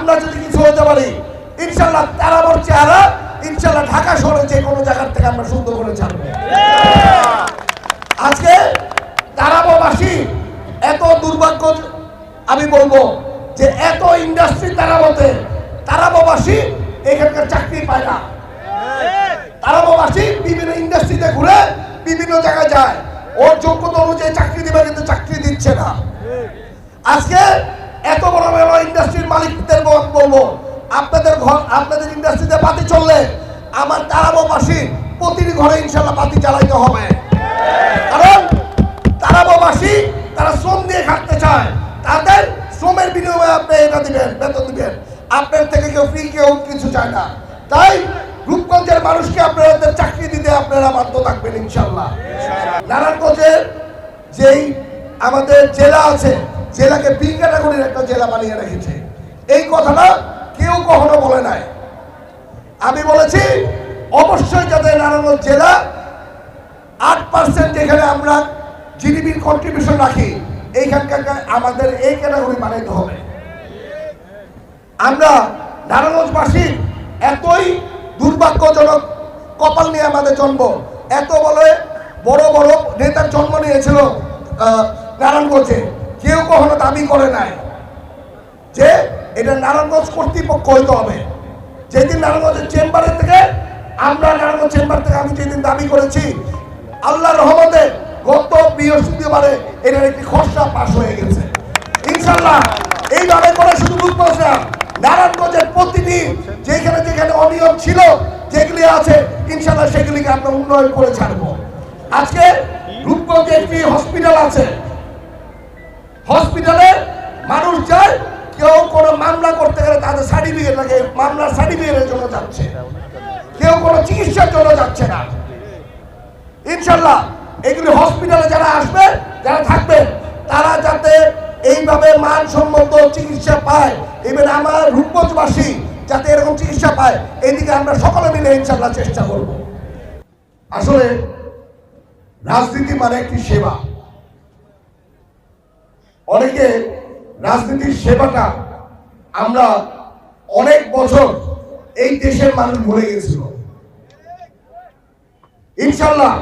আমরা যদি কিছু হতে পারি ইনশাল্লাহ তারাবর চেহারা ইনশাল্লাহ ঢাকা শহরে যে কোনো জায়গার থেকে আমরা সুন্দর করে ছাড়বো। আজকে তারাববাসী এত দুর্ভাগ্য আমি বলব যে এত ইন্ডাস্ট্রি তারাবতে, তারাববাসী এখানকার চাকরি পায় না। তারাববাসী বিভিন্ন ইন্ডাস্ট্রিতে ঘুরে বিভিন্ন জায়গায় যায়। ওর যোগ্যতা অনুযায়ী চাকরি দিবে কিন্তু চাকরি দিচ্ছে না। আজকে ইন্ডাস্ট্রির মালিকদের বলব। আপনাদের ঘর, আপনাদের ইন্ডাস্ট্রিতে বাতি চললে আমার তারাববাসী প্রতিটি ঘরে ইনশাল্লাহ বাতি জ্বালাইতে হবে। কারণ তারাববাসী তারা শ্রম দিয়ে খাটতে চায়। তাদের শ্রমের বিনিময়ে আপনি এটা দিবেন, বেতন দিবেন। আপনার থেকে কেউ ফ্রি কেউ কিছু চায় না। তাই রূপগঞ্জের মানুষকে আপনাদের চাকরি দিতে আপনারা বাধ্য থাকবেন ইনশাল্লাহ। নারায়ণগঞ্জের যেই আমাদের জেলা আছে জেলাকে ক্যাটাগরির একটা জেলা বানিয়ে রেখেছে। এই কথাটা কেউ কখনো বলে নাই। আমি বলেছি, অবশ্যই যাতে নারায়ণগঞ্জ জেলা, আট পার্সেন্ট যেখানে আমরা জিডিপির কন্ট্রিবিউশন রাখি, এইখানকার আমাদের এই ক্যাটাগরি বানাইতে হবে। আমরা নারায়ণগঞ্জবাসী এতই দুর্ভাগ্যজনক কপাল নিয়ে আমাদের জন্ম। এত বলে বড় বড় নেতার জন্ম নিয়েছিল নারায়ণগঞ্জে। কেউ কখনো দাবি করে নাই যে এটা নারায়ণগঞ্জ কর্তৃপক্ষ হইতে হবে। যেদিন নারায়ণগঞ্জের চেম্বারের থেকে, আমরা নারায়ণগঞ্জ চেম্বার থেকে আমি যেদিন দাবি করেছি আল্লাহ রহমতে গত বৃহস্পতিবারে এটার একটি খসড়া পাশ হয়ে গেছে। ইনশাল্লাহ এইভাবে করে শুধু রূপগঞ্জ না, নারায়ণগঞ্জের প্রতিটি যেখানে যেখানে অনিয়ম ছিল, যেগুলি আছে ইনশাল্লাহ সেগুলিকে আমরা উন্নয়ন করে ছাড়বো। আজকে রূপগঞ্জে একটি হসপিটাল আছে হসপিটালে মানুষ যায়, কেউ কোনো মামলা করতে গেলে তাদের সার্টিফিকেট লাগে, মামলার সার্টিফিকেটের জন্য যাচ্ছে। কেউ কোনো চিকিৎসার জন্য যাচ্ছে না। ইনশাল্লাহ, এগুলি হসপিটালে যারা আসবে, যারা থাকবে, তারা যাতে এইভাবে মানসম্মত চিকিৎসা পায়। ইভেন আমার রূপগঞ্জবাসী যাতে এরকম চিকিৎসা পায়। এদিকে আমরা সকলে মিলে ইনশাল্লাহ চেষ্টা করব। আসলে রাজনীতি মানে একটি সেবা। অনেকে রাজনীতির সেবাটা আমরা অনেক বছর এই দেশের মানুষ ভুলে গেছিল ইনশাল্লাহ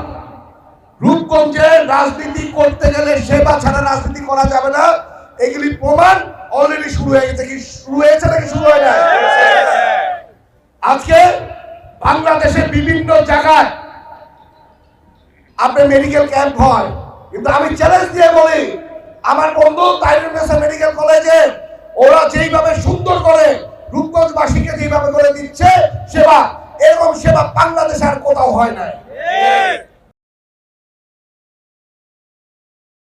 রূপগঞ্জে রাজনীতি করতে গেলে সেবা ছাড়া রাজনীতি করা যাবে না। এগুলি প্রমাণ অলরেডি শুরু হয়ে গেছে কি শুরু হয়েছে নাকি শুরু হয় না আজকে বাংলাদেশের বিভিন্ন জায়গায় আপনার মেডিকেল ক্যাম্প হয়। কিন্তু আমি চ্যালেঞ্জ দিয়ে বলি আমার বন্ধু তাইরুন্নেসা মেডিকেল কলেজে, ওরা যেইভাবে সুন্দর করে রূপগঞ্জবাসীকে যেইভাবে করে দিচ্ছে, সেবা, এরকম সেবা বাংলাদেশে আর কোথাও হয় নাই।